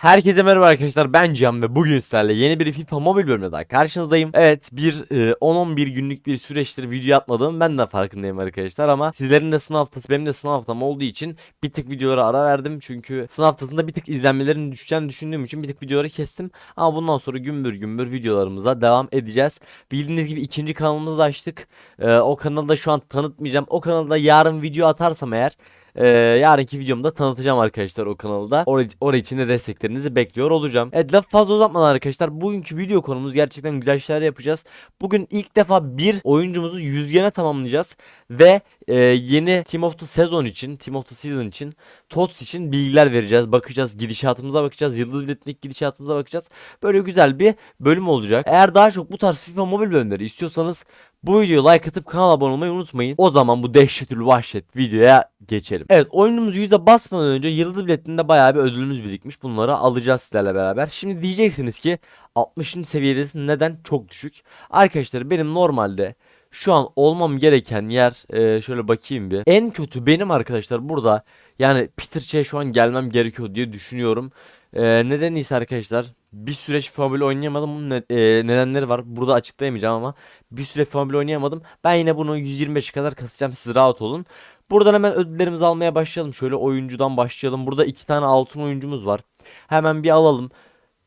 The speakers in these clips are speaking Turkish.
Herkese merhaba arkadaşlar ben Cihan ve bugün sizlerle yeni bir FIFA mobil bölümde daha karşınızdayım. Evet bir e, 10-11 günlük bir süreçtir video atmadım ben de farkındayım arkadaşlar ama sizlerin de sınav haftası benim de sınav haftam olduğu için bir tık videolara ara verdim. Çünkü sınav haftasında bir tık izlenmelerin düşeceğini düşündüğüm için bir tık videoları kestim. Ama bundan sonra gümbür gümbür videolarımıza devam edeceğiz. Bildiğiniz gibi ikinci kanalımızı da açtık. E, o kanalda şu an tanıtmayacağım. O kanalda yarın video atarsam eğer ee, yarınki videomda tanıtacağım arkadaşlar o kanalda. Oraya, oraya için de desteklerinizi bekliyor olacağım. Evet laf fazla uzatmadan arkadaşlar bugünkü video konumuz gerçekten güzel şeyler yapacağız. Bugün ilk defa bir oyuncumuzu yüzgene tamamlayacağız. Ve e, yeni Team of the Season için, Team of the Season için, TOTS için bilgiler vereceğiz. Bakacağız gidişatımıza bakacağız. Yıldız Bilet'indeki gidişatımıza bakacağız. Böyle güzel bir bölüm olacak. Eğer daha çok bu tarz FIFA mobil bölümleri istiyorsanız bu videoya like atıp kanala abone olmayı unutmayın. O zaman bu dehşetül vahşet videoya geçelim. Evet oyunumuzu yüzde basmadan önce Yıldız Bilet'inde bayağı bir ödülümüz birikmiş. Bunları alacağız sizlerle beraber. Şimdi diyeceksiniz ki 60. seviyedesin neden çok düşük? Arkadaşlar benim normalde şu an olmam gereken yer e, şöyle bakayım bir. En kötü benim arkadaşlar burada yani Peter Ç'ye şu an gelmem gerekiyor diye düşünüyorum. E, nedeni ise arkadaşlar bir süreç Formula oynayamadım. Bunun ne- e, nedenleri var. Burada açıklayamayacağım ama bir süre Formula oynayamadım. Ben yine bunu 125'e kadar kasacağım. Siz rahat olun. Buradan hemen ödüllerimizi almaya başlayalım. Şöyle oyuncudan başlayalım. Burada iki tane altın oyuncumuz var. Hemen bir alalım.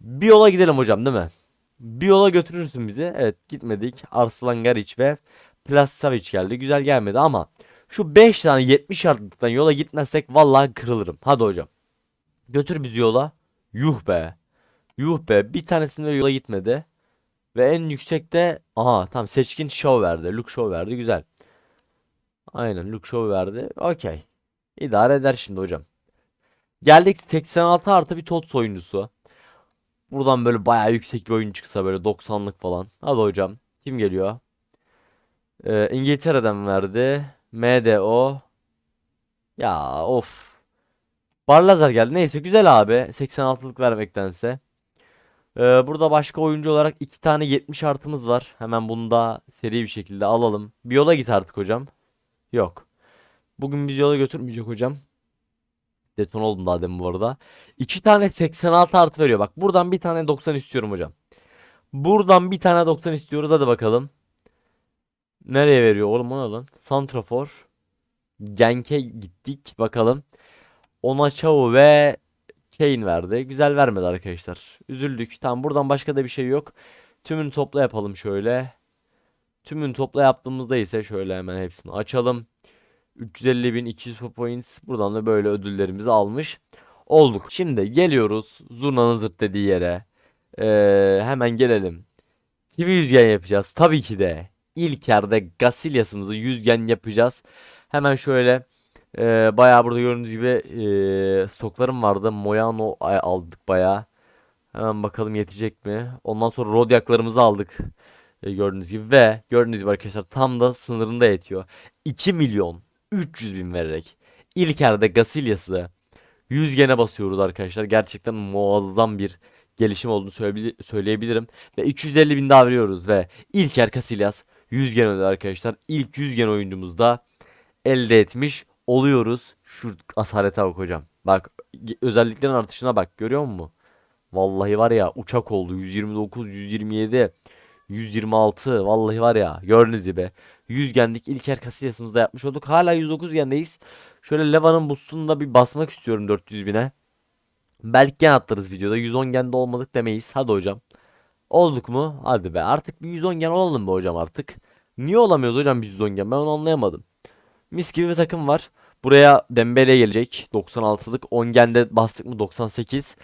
Bir yola gidelim hocam değil mi? Bir yola götürürsün bizi. Evet gitmedik. Arslan Gariç ve Plas Savic geldi. Güzel gelmedi ama şu 5 tane 70 yardlıktan yola gitmezsek vallahi kırılırım. Hadi hocam. Götür bizi yola. Yuh be. Yuh be. Bir tanesinde yola gitmedi. Ve en yüksekte aha tam seçkin show verdi. Look show verdi. Güzel. Aynen look show verdi. Okey. İdare eder şimdi hocam. Geldik 86 artı bir TOTS oyuncusu. Buradan böyle bayağı yüksek bir oyun çıksa böyle 90'lık falan. Hadi hocam. Kim geliyor? Ee, İngiltere'den verdi. MDO. Ya of. Barlazer geldi. Neyse güzel abi. 86'lık vermektense. Ee, burada başka oyuncu olarak iki tane 70 artımız var. Hemen bunu da seri bir şekilde alalım. Bir yola git artık hocam. Yok. Bugün biz yola götürmeyecek hocam. Deton oldum daha demin bu arada. İki tane 86 artı veriyor. Bak buradan bir tane 90 istiyorum hocam. Buradan bir tane 90 istiyoruz. Hadi bakalım. Nereye veriyor oğlum o ne lan? Santrafor. Genk'e gittik. Bakalım. Onaçao ve Kane verdi. Güzel vermedi arkadaşlar. Üzüldük. Tamam buradan başka da bir şey yok. Tümünü topla yapalım şöyle. Tümünü topla yaptığımızda ise şöyle hemen hepsini açalım. 350.200 points. Buradan da böyle ödüllerimizi almış olduk. Şimdi geliyoruz zurnanın zırt dediği yere. Ee, hemen gelelim. Kimi yüzgen yapacağız? Tabii ki de. İlk yerde Gasilyas'ımızı yüzgen yapacağız. Hemen şöyle e, bayağı burada gördüğünüz gibi e, stoklarım vardı. Moyano aldık bayağı. Hemen bakalım yetecek mi? Ondan sonra Rodyaklarımızı aldık. E, gördüğünüz gibi ve gördüğünüz gibi arkadaşlar tam da sınırında yetiyor. 2 milyon 300 bin vererek İlker'de Gasilyas'ı 100 gene basıyoruz arkadaşlar. Gerçekten muazzam bir gelişim olduğunu söyleyebil- söyleyebilirim. Ve 250 bin daha veriyoruz ve İlker Casillas 100 gen ödedi arkadaşlar. İlk 100 gen oyuncumuzda elde etmiş oluyoruz. Şu asarete bak hocam. Bak özelliklerin artışına bak görüyor musun? Vallahi var ya uçak oldu 129, 127, 126 vallahi var ya gördüğünüz gibi 100 gendik İlker Casillas'ımızda yapmış olduk. Hala 109 gendeyiz. Şöyle Leva'nın boostunu da bir basmak istiyorum 400 bine. Belki gen atlarız videoda. 110 gende olmadık demeyiz. Hadi hocam. Olduk mu? Hadi be. Artık bir 110 gen olalım be hocam artık. Niye olamıyoruz hocam biz 110 gen? Ben onu anlayamadım. Mis gibi bir takım var. Buraya Dembele gelecek. 96'lık. 10 gende bastık mı 98.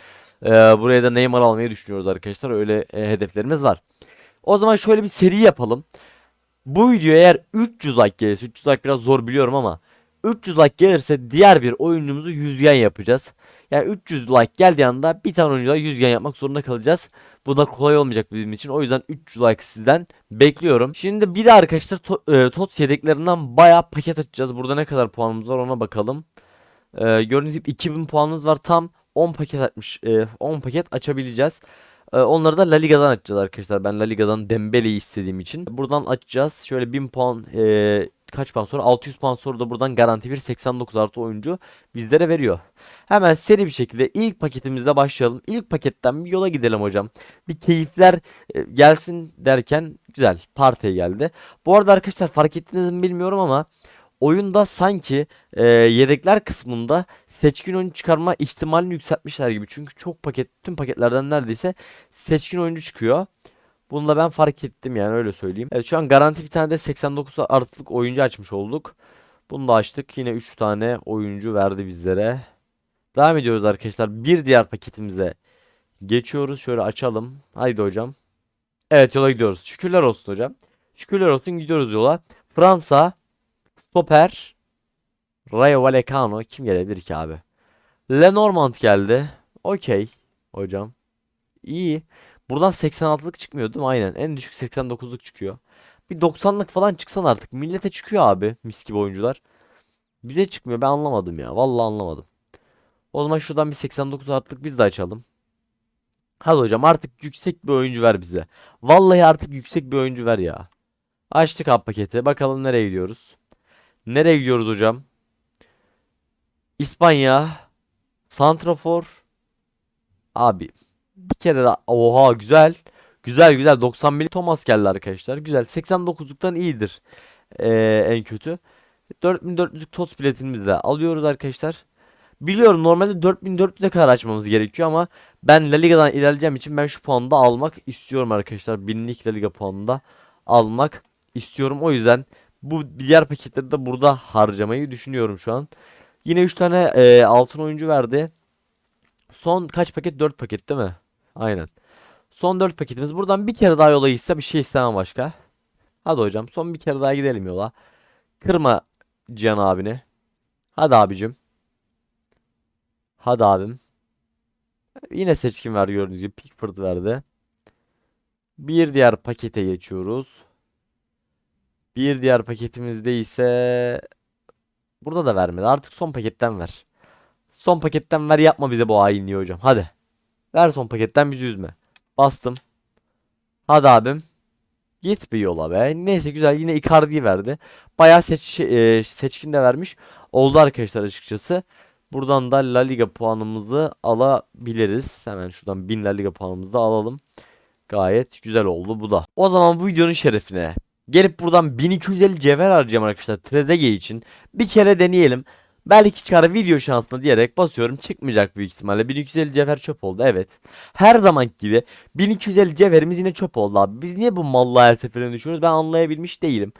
Ee, buraya da Neymar almayı düşünüyoruz arkadaşlar. Öyle e, hedeflerimiz var. O zaman şöyle bir seri yapalım. Bu video eğer 300 like gelirse 300 like biraz zor biliyorum ama 300 like gelirse diğer bir oyuncumuzu yüzgen yapacağız. Yani 300 like geldiği anda bir tane oyuncuya yüzgen yapmak zorunda kalacağız. Bu da kolay olmayacak bizim için. O yüzden 300 like sizden bekliyorum. Şimdi bir de arkadaşlar to e, TOTS yedeklerinden bayağı paket açacağız. Burada ne kadar puanımız var ona bakalım. E, gördüğünüz gibi 2000 puanımız var. Tam 10 paket açmış. e, 10 paket açabileceğiz. Ee, onları da La Liga'dan açacağız arkadaşlar. Ben La Liga'dan Dembele'yi istediğim için. Buradan açacağız. Şöyle 1000 puan ee, kaç puan sonra 600 puan sonra da buradan garanti bir 89 artı oyuncu bizlere veriyor. Hemen seri bir şekilde ilk paketimizle başlayalım. İlk paketten bir yola gidelim hocam. Bir keyifler e, gelsin derken güzel partiye geldi. Bu arada arkadaşlar fark ettiniz mi bilmiyorum ama oyunda sanki e, yedekler kısmında seçkin oyuncu çıkarma ihtimalini yükseltmişler gibi. Çünkü çok paket tüm paketlerden neredeyse seçkin oyuncu çıkıyor. Bunu da ben fark ettim yani öyle söyleyeyim. Evet şu an garanti bir tane de 89 artılık oyuncu açmış olduk. Bunu da açtık. Yine 3 tane oyuncu verdi bizlere. Devam ediyoruz arkadaşlar. Bir diğer paketimize geçiyoruz. Şöyle açalım. Haydi hocam. Evet yola gidiyoruz. Şükürler olsun hocam. Şükürler olsun gidiyoruz yola. Fransa, Stoper, Rayo Vallecano kim gelebilir ki abi? Lenormand geldi. Okey hocam. İyi. Buradan 86'lık çıkmıyor değil mi? Aynen. En düşük 89'luk çıkıyor. Bir 90'lık falan çıksan artık. Millete çıkıyor abi. Mis gibi oyuncular. Bize çıkmıyor. Ben anlamadım ya. Vallahi anlamadım. O zaman şuradan bir 89 artık biz de açalım. Hadi hocam artık yüksek bir oyuncu ver bize. Vallahi artık yüksek bir oyuncu ver ya. Açtık abi paketi. Bakalım nereye gidiyoruz. Nereye gidiyoruz hocam? İspanya. Santrafor. Abi bir kere daha. Oha güzel. Güzel güzel. 91 Thomas geldi arkadaşlar. Güzel. 89'luktan iyidir. Ee, en kötü. 4400'lük TOTS biletimizi de alıyoruz arkadaşlar. Biliyorum normalde 4400'e kadar açmamız gerekiyor ama ben La Liga'dan ilerleyeceğim için ben şu puanı da almak istiyorum arkadaşlar. Binlik La Liga puanını da almak istiyorum. O yüzden bu diğer paketleri de burada harcamayı düşünüyorum şu an. Yine 3 tane e, altın oyuncu verdi. Son kaç paket? 4 paket değil mi? Aynen. Son 4 paketimiz. Buradan bir kere daha yola gitse bir şey istemem başka. Hadi hocam son bir kere daha gidelim yola. Kırma Cihan abini. Hadi abicim. Hadi abim. Yine seçkin ver gördüğünüz gibi. Pickford verdi. Bir diğer pakete geçiyoruz. Bir diğer paketimizde ise burada da vermedi. Artık son paketten ver. Son paketten ver yapma bize bu hainliği hocam. Hadi. Ver son paketten bizi üzme. Bastım. Hadi abim. Git bir yola be. Neyse güzel yine Icardi'yi verdi. Bayağı seç, e, seçkin de vermiş. Oldu arkadaşlar açıkçası. Buradan da La Liga puanımızı alabiliriz. Hemen şuradan 1000 La Liga puanımızı da alalım. Gayet güzel oldu bu da. O zaman bu videonun şerefine gelip buradan 1250 cevher harcayacağım arkadaşlar Trezeguet için. Bir kere deneyelim. Belki çıkar video şansına diyerek basıyorum çıkmayacak büyük ihtimalle. 1250 cevher çöp oldu evet. Her zaman gibi 1250 cevherimiz yine çöp oldu abi. Biz niye bu mallığa her seferinde düşüyoruz ben anlayabilmiş değilim.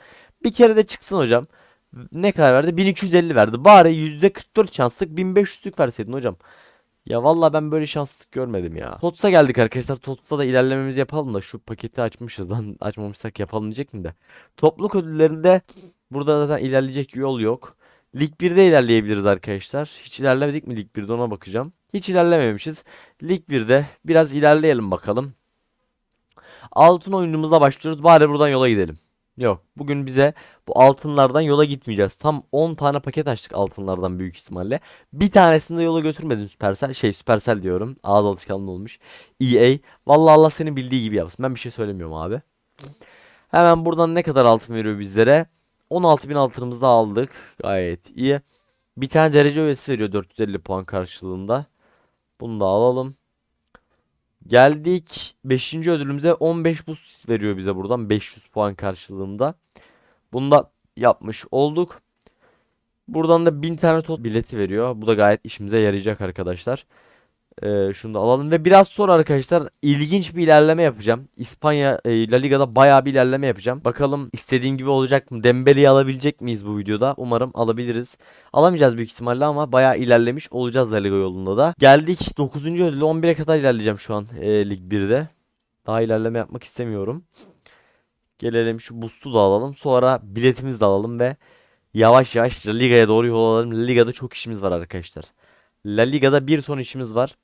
Bir kere de çıksın hocam. Ne kadar verdi? 1250 verdi. Bari %44 şanslık 1500'lük verseydin hocam. Ya vallahi ben böyle şanslık görmedim ya. TOTS'a geldik arkadaşlar. TOTS'ta da ilerlememizi yapalım da şu paketi açmışız lan. Açmamışsak yapalım diyecektim de. Topluluk ödüllerinde burada zaten ilerleyecek yol yok. Lig 1'de ilerleyebiliriz arkadaşlar. Hiç ilerlemedik mi Lig 1'de ona bakacağım. Hiç ilerlememişiz. Lig 1'de biraz ilerleyelim bakalım. Altın oyunumuzla başlıyoruz. Bari buradan yola gidelim. Yok. Bugün bize bu altınlardan yola gitmeyeceğiz. Tam 10 tane paket açtık altınlardan büyük ihtimalle. Bir tanesini de yola götürmedim Supercell. Şey Supercell diyorum. Ağız alışkanlığı olmuş. EA. Vallahi Allah senin bildiği gibi yapsın. Ben bir şey söylemiyorum abi. Hemen buradan ne kadar altın veriyor bizlere? 16.000 altınımızı da aldık. Gayet iyi. Bir tane derece öğesi veriyor 450 puan karşılığında. Bunu da alalım. Geldik 5. ödülümüze 15 boost veriyor bize buradan 500 puan karşılığında. Bunu da yapmış olduk. Buradan da 1000 tane tot bileti veriyor. Bu da gayet işimize yarayacak arkadaşlar. Ee, şunu da alalım ve biraz sonra arkadaşlar ilginç bir ilerleme yapacağım. İspanya e, La Liga'da bayağı bir ilerleme yapacağım. Bakalım istediğim gibi olacak mı? Dembele'yi alabilecek miyiz bu videoda? Umarım alabiliriz. Alamayacağız büyük ihtimalle ama bayağı ilerlemiş olacağız La Liga yolunda da. Geldik 9. ödülü 11'e kadar ilerleyeceğim şu an e, Lig 1'de. Daha ilerleme yapmak istemiyorum. Gelelim şu boost'u da alalım. Sonra biletimizi de alalım ve yavaş yavaş La Liga'ya doğru yol alalım. La Liga'da çok işimiz var arkadaşlar. La Liga'da bir son işimiz var.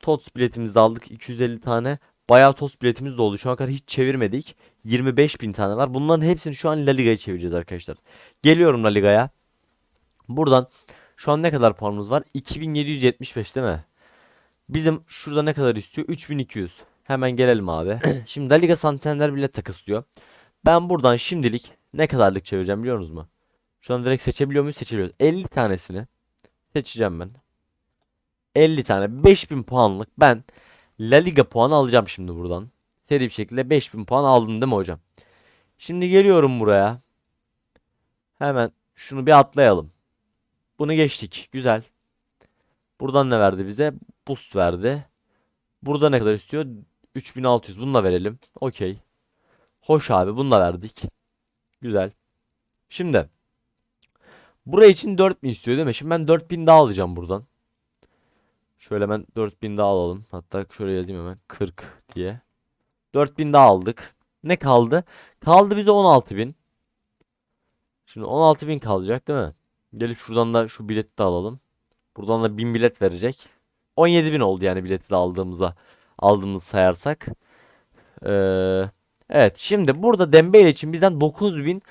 TOTS biletimizi aldık 250 tane. Bayağı TOTS biletimiz de oldu. Şu ana kadar hiç çevirmedik. 25 bin tane var. Bunların hepsini şu an La Liga'ya çevireceğiz arkadaşlar. Geliyorum La Liga'ya. Buradan şu an ne kadar puanımız var? 2775 değil mi? Bizim şurada ne kadar istiyor? 3200. Hemen gelelim abi. Şimdi La Liga Santander bile takıslıyor. Ben buradan şimdilik ne kadarlık çevireceğim biliyor musunuz mu? Şu an direkt seçebiliyor muyuz? Seçebiliyoruz. 50 tanesini seçeceğim ben. 50 tane 5000 puanlık ben La Liga puanı alacağım şimdi buradan. Seri bir şekilde 5000 puan aldın değil mi hocam? Şimdi geliyorum buraya. Hemen şunu bir atlayalım. Bunu geçtik. Güzel. Buradan ne verdi bize? Boost verdi. Burada ne kadar istiyor? 3600. Bunu da verelim. Okey. Hoş abi. Bunu da verdik. Güzel. Şimdi. Buraya için 4000 istiyor değil mi? Şimdi ben 4000 daha alacağım buradan. Şöyle hemen 4000 daha alalım. Hatta şöyle yazayım hemen. 40 diye. 4000 daha aldık. Ne kaldı? Kaldı bize 16000. Şimdi 16000 kalacak değil mi? Gelip şuradan da şu bileti de alalım. Buradan da 1000 bilet verecek. 17000 oldu yani bileti de aldığımıza aldığımızı sayarsak. Ee, evet şimdi burada Dembele için bizden 9000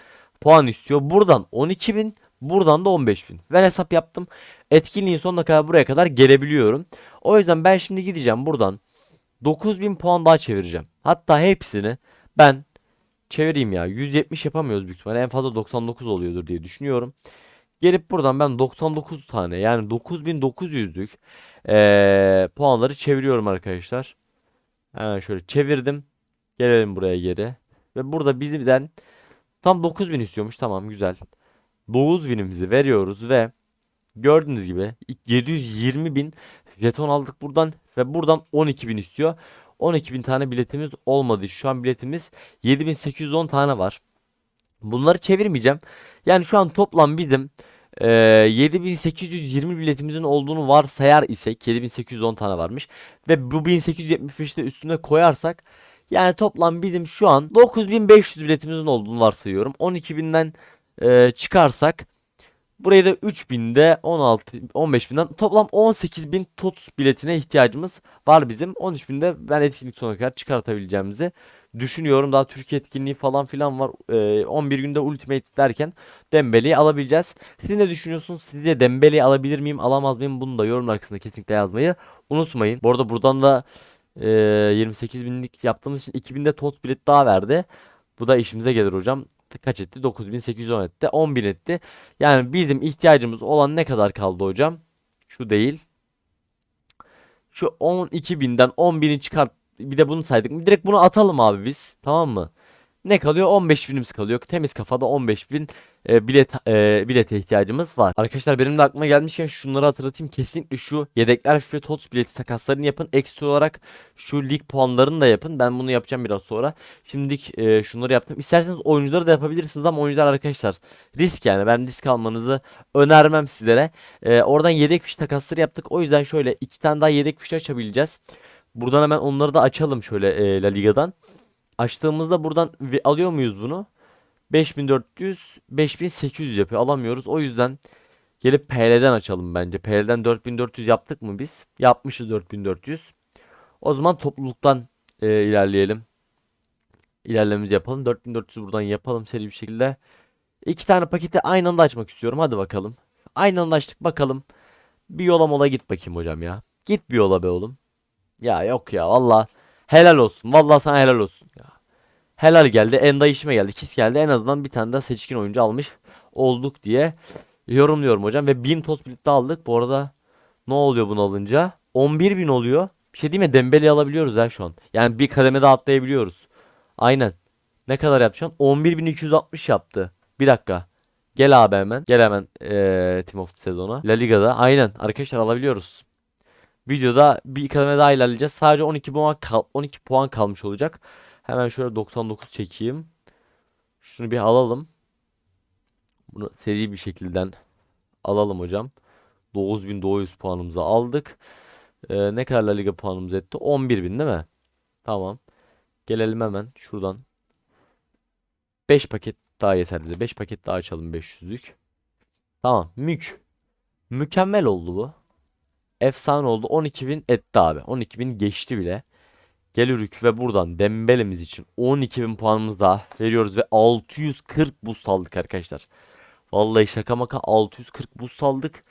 puan istiyor. Buradan 12000 buradan da 15000. Ben hesap yaptım. Etkinliğin sonuna kadar buraya kadar gelebiliyorum. O yüzden ben şimdi gideceğim buradan 9000 puan daha çevireceğim. Hatta hepsini ben çevireyim ya. 170 yapamıyoruz büyük ihtimalle. En fazla 99 oluyordur diye düşünüyorum. Gelip buradan ben 99 tane yani 9900'lük eee puanları çeviriyorum arkadaşlar. Hemen şöyle çevirdim. Gelelim buraya geri. Ve burada bizden tam 9000 istiyormuş. Tamam güzel. 9000'imizi veriyoruz ve gördüğünüz gibi 720 bin jeton aldık buradan ve buradan 12 bin istiyor. 12 bin tane biletimiz olmadı. Şu an biletimiz 7810 tane var. Bunları çevirmeyeceğim. Yani şu an toplam bizim eee 7820 biletimizin olduğunu varsayar isek 7810 tane varmış ve bu 1875'te üstüne koyarsak yani toplam bizim şu an 9500 biletimizin olduğunu varsayıyorum. 12000'den eee çıkarsak buraya da 3000'de 16 15000'den toplam 18000 TOTS biletine ihtiyacımız var bizim. 13000'de ben etkinlik sonuna kadar çıkartabileceğimizi düşünüyorum. Daha Türkiye etkinliği falan filan var. Ee, 11 günde Ultimate derken Dembele'yi alabileceğiz. Siz ne düşünüyorsunuz? Siz de Dembele'yi alabilir miyim, alamaz mıyım? Bunu da yorumlar kısmında kesinlikle yazmayı unutmayın. Bu arada buradan da e, 28 binlik yaptığımız için 2000'de TOTS bilet daha verdi. Bu da işimize gelir hocam. Kaç etti? 9810 etti. 10.000 etti. Yani bizim ihtiyacımız olan ne kadar kaldı hocam? Şu değil. Şu 12.000'den 10.000'i çıkart bir de bunu saydık. Direkt bunu atalım abi biz. Tamam mı? Ne kalıyor? 15 binimiz kalıyor. Temiz kafada 15 bin e, bilet e, bilete ihtiyacımız var. Arkadaşlar benim de aklıma gelmişken şunları hatırlatayım. Kesinlikle şu yedekler FIFA TOTS bileti takaslarını yapın. Ekstra olarak şu lig puanlarını da yapın. Ben bunu yapacağım biraz sonra. Şimdilik e, şunları yaptım. İsterseniz oyuncuları da yapabilirsiniz ama oyuncular arkadaşlar risk yani. Ben risk almanızı önermem sizlere. E, oradan yedek fiş takasları yaptık. O yüzden şöyle iki tane daha yedek fiş açabileceğiz. Buradan hemen onları da açalım şöyle e, La Liga'dan. Açtığımızda buradan alıyor muyuz bunu? 5400 5800 yapıyor. Alamıyoruz. O yüzden gelip PL'den açalım bence. PL'den 4400 yaptık mı biz? Yapmışız 4400. O zaman topluluktan e, ilerleyelim. İlerlememizi yapalım. 4400 buradan yapalım seri bir şekilde. İki tane paketi aynı anda açmak istiyorum. Hadi bakalım. Aynı anda açtık bakalım. Bir yola mola git bakayım hocam ya. Git bir yola be oğlum. Ya yok ya valla helal olsun. Valla sana helal olsun ya. Helal geldi. Enda işime geldi. Kis geldi. En azından bir tane daha seçkin oyuncu almış olduk diye yorumluyorum hocam. Ve 1000 toz birlikte aldık. Bu arada ne oluyor bunu alınca? 11.000 oluyor. Bir şey diyeyim mi? Dembele'yi alabiliyoruz ha şu an. Yani bir kademe daha atlayabiliyoruz. Aynen. Ne kadar yapacaksın? 11.260 yaptı. Bir dakika. Gel abi hemen. Gel hemen ee, Team of the sezona. La Liga'da. Aynen. Arkadaşlar alabiliyoruz. Videoda bir kademe daha ilerleyeceğiz. Sadece 12 puan kal 12 puan kalmış olacak. Hemen şöyle 99 çekeyim. Şunu bir alalım. Bunu seri bir şekilde alalım hocam. 9900 puanımızı aldık. Ee, ne kadar La Liga puanımız etti? 11000 değil mi? Tamam. Gelelim hemen şuradan. 5 paket daha yeterli. 5 paket daha açalım 500'lük. Tamam. Mük. Mükemmel oldu bu. Efsane oldu. 12.000 etti abi. 12.000 geçti bile. Gelürük ve buradan Dembele'miz için 12.000 puanımız daha veriyoruz ve 640 boost aldık arkadaşlar. Vallahi şaka maka 640 boost aldık.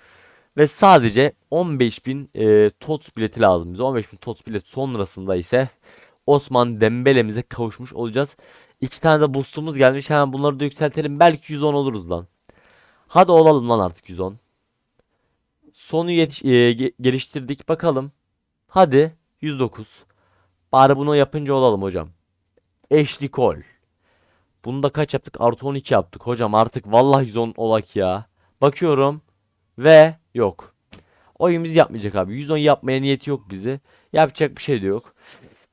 Ve sadece 15.000 e, TOTS bileti lazım bize. 15.000 TOTS bilet sonrasında ise Osman Dembele'mize kavuşmuş olacağız. İki tane de boostumuz gelmiş. Hemen bunları da yükseltelim. Belki 110 oluruz lan. Hadi olalım lan artık 110. Sonu yetiş e, ge- geliştirdik bakalım. Hadi 109. Bari bunu yapınca olalım hocam. Ashley Cole. Bunu da kaç yaptık? Artı 12 yaptık hocam artık vallahi 110 olak ya. Bakıyorum ve yok. Oyun yapmayacak abi. 110 yapmaya niyeti yok bizi. Yapacak bir şey de yok.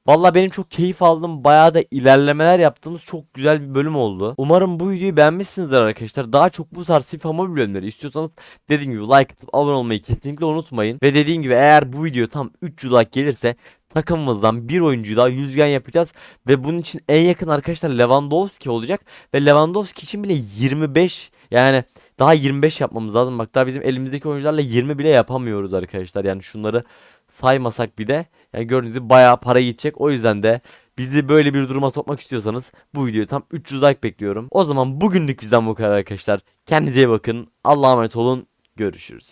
Valla benim çok keyif aldım. Bayağı da ilerlemeler yaptığımız çok güzel bir bölüm oldu. Umarım bu videoyu beğenmişsinizdir arkadaşlar. Daha çok bu tarz Mobile bölümleri istiyorsanız dediğim gibi like atıp abone olmayı kesinlikle unutmayın. Ve dediğim gibi eğer bu video tam 300 like gelirse takımımızdan bir oyuncuyu daha 100 gen yapacağız. Ve bunun için en yakın arkadaşlar Lewandowski olacak. Ve Lewandowski için bile 25 yani daha 25 yapmamız lazım. Bak daha bizim elimizdeki oyuncularla 20 bile yapamıyoruz arkadaşlar. Yani şunları saymasak bir de yani gördüğünüz gibi bayağı para gidecek. O yüzden de bizi böyle bir duruma sokmak istiyorsanız bu videoyu tam 300 like bekliyorum. O zaman bugünlük bizden bu kadar arkadaşlar. Kendinize iyi bakın. Allah'a emanet olun. Görüşürüz.